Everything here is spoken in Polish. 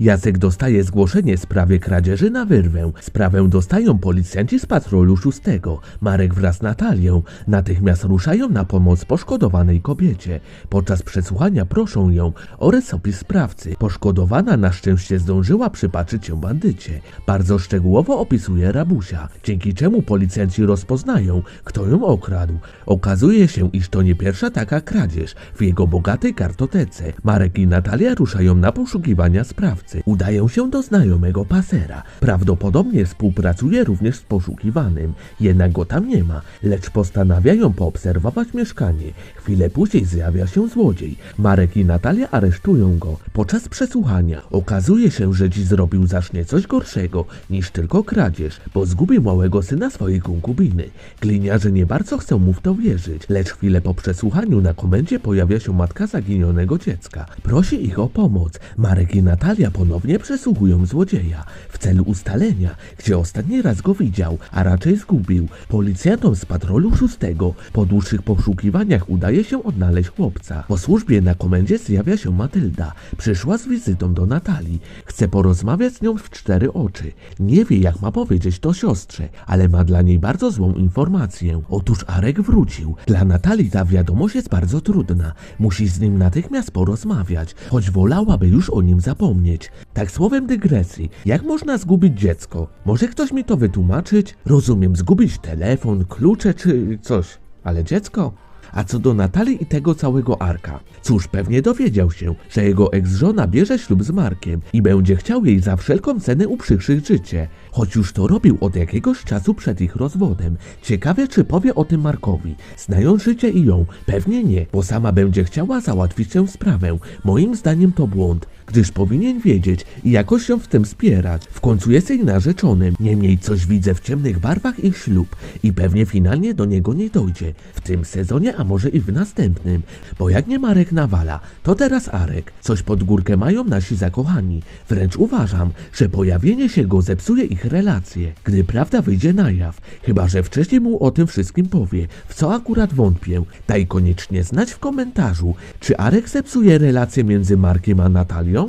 Jacek dostaje zgłoszenie w sprawie kradzieży na wyrwę. Sprawę dostają policjanci z patrolu szóstego. Marek wraz z Natalią natychmiast ruszają na pomoc poszkodowanej kobiecie. Podczas przesłuchania proszą ją o rysopis sprawcy. Poszkodowana na szczęście zdążyła przypatrzyć się bandycie. Bardzo szczegółowo opisuje rabusia, dzięki czemu policjanci rozpoznają, kto ją okradł. Okazuje się, iż to nie pierwsza taka kradzież w jego bogatej kartotece. Marek i Natalia ruszają na poszukiwania sprawcy. Udają się do znajomego pasera. Prawdopodobnie współpracuje również z poszukiwanym. Jednak go tam nie ma, lecz postanawiają poobserwować mieszkanie. Chwilę później zjawia się złodziej. Marek i Natalia aresztują go. Podczas przesłuchania okazuje się, że dziś zrobił zacznie coś gorszego niż tylko kradzież, bo zgubił małego syna swojej konkubiny. Gliniarze nie bardzo chcą mu w to wierzyć, lecz chwilę po przesłuchaniu na komendzie pojawia się matka zaginionego dziecka. Prosi ich o pomoc. Marek i Natalia ponownie przesłuchują złodzieja w celu ustalenia, gdzie ostatni raz go widział, a raczej zgubił. Policjantom z patrolu szóstego po dłuższych poszukiwaniach udaje się odnaleźć chłopca. Po służbie na komendzie zjawia się Matylda. Przyszła z wizytą do Natalii. Chce porozmawiać z nią w cztery oczy. Nie wie jak ma powiedzieć to siostrze, ale ma dla niej bardzo złą informację. Otóż Arek wrócił. Dla Natalii ta wiadomość jest bardzo trudna. Musi z nim natychmiast porozmawiać, choć wolałaby już o nim zapomnieć. Tak słowem dygresji, jak można zgubić dziecko? Może ktoś mi to wytłumaczyć? Rozumiem, zgubić telefon, klucze czy coś, ale dziecko? A co do Natalii i tego całego Arka? Cóż, pewnie dowiedział się, że jego ex-żona bierze ślub z Markiem i będzie chciał jej za wszelką cenę uprzykrzyć życie. Choć już to robił od jakiegoś czasu przed ich rozwodem. Ciekawe, czy powie o tym Markowi. Znając życie i ją, pewnie nie, bo sama będzie chciała załatwić tę sprawę. Moim zdaniem to błąd, gdyż powinien wiedzieć i jakoś się w tym wspierać. W końcu jest jej narzeczonym. Niemniej coś widzę w ciemnych barwach ich ślub i pewnie finalnie do niego nie dojdzie. W tym sezonie, a może i w następnym. Bo jak nie Marek nawala, to teraz Arek. Coś pod górkę mają nasi zakochani. Wręcz uważam, że pojawienie się go zepsuje ich relacje, gdy prawda wyjdzie na jaw. Chyba, że wcześniej mu o tym wszystkim powie, w co akurat wątpię. Daj koniecznie znać w komentarzu, czy Arek zepsuje relacje między Markiem a Natalią?